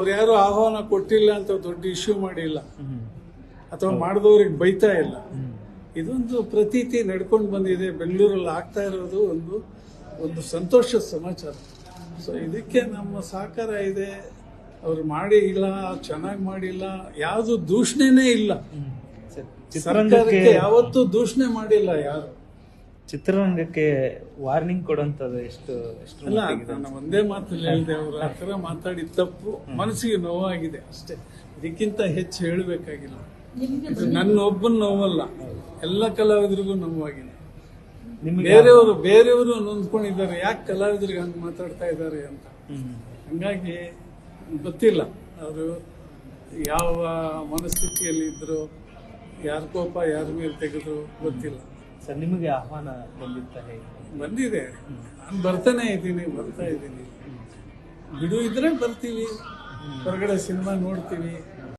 ಅವ್ರು ಯಾರು ಆಹ್ವಾನ ಕೊಟ್ಟಿಲ್ಲ ಅಂತ ದೊಡ್ಡ ಇಶ್ಯೂ ಮಾಡಿಲ್ಲ. ಅಥವಾ ಮಾಡಿದವ್ರಿಗೆ ಬೈತಾ ಇಲ್ಲ. ಇದೊಂದು ಪ್ರತೀತಿ ನಡ್ಕೊಂಡು ಬಂದಿದೆ. ಬೆಂಗಳೂರಲ್ಲಿ ಆಗ್ತಾ ಇರೋದು ಒಂದು ಒಂದು ಸಂತೋಷದ ಸಮಾಚಾರ. ಸೊ ಇದಕ್ಕೆ ನಮ್ಮ ಸಹಕಾರ ಇದೆ. ಅವ್ರು ಮಾಡಿ ಇಲ್ಲ ಚೆನ್ನಾಗಿ ಮಾಡಿಲ್ಲ ಯಾವುದು ದೂಷಣೆನೇ ಇಲ್ಲ. ಸರ್ಕಾರಕ್ಕೆ ಯಾವತ್ತೂ ದೂಷಣೆ ಮಾಡಿಲ್ಲ ಯಾರು. ಚಿತ್ರರಂಗಕ್ಕೆ ವಾರ್ನಿಂಗ್ ಕೊಡುವಂತದ್ದು ಎಷ್ಟು ಎಷ್ಟು ಅಲ್ಲ? ನಾನು ಒಂದೇ ಮಾತಲ್ಲಿ ಹೇಳಿದೆ ಅವರು ಆ ಥರ ಮಾತಾಡಿದ ತಪ್ಪು ಮನಸ್ಸಿಗೆ ನೋವಾಗಿದೆ ಅಷ್ಟೇ. ಇದಕ್ಕಿಂತ ಹೆಚ್ಚು ಹೇಳಬೇಕಾಗಿಲ್ಲ. ನನ್ನ ಒಬ್ಬನ ನೋವಲ್ಲ. ಎಲ್ಲ ಕಲಾವಿದರಿಗೂ ನೋವಾಗಿದೆ. ನಿಮಗೆ ಬೇರೆಯವರು ಬೇರೆಯವರು ನೊಂದ್ಕೊಂಡಿದ್ದಾರೆ. ಯಾಕೆ ಕಲಾವಿದರಿಗೆ ಹಂಗೆ ಮಾತಾಡ್ತಾ ಇದ್ದಾರೆ ಅಂತ. ಹಂಗಾಗಿ ಗೊತ್ತಿಲ್ಲ. ಅವರು ಯಾವ ಮನಸ್ಥಿತಿಯಲ್ಲಿ ಇದ್ರು ಯಾರ ಕೋಪ ಯಾರ ಮೇಲೆ ತೆಗೆದ್ರು ಗೊತ್ತಿಲ್ಲ. ಸರ್ ನಿಮಗೆ ಆಹ್ವಾನ ಬಂದಿತ್ತ ಬಂದಿದೆ. ನಾನು ಬರ್ತಾನೆ ಇದ್ದೀನಿ ಬರ್ತಾ ಇದ್ದೀನಿ. ಬಿಡು ಇದ್ರೆ ಬರ್ತೀವಿ. ಹೊರಗಡೆ ಸಿನಿಮಾ ನೋಡ್ತೀವಿ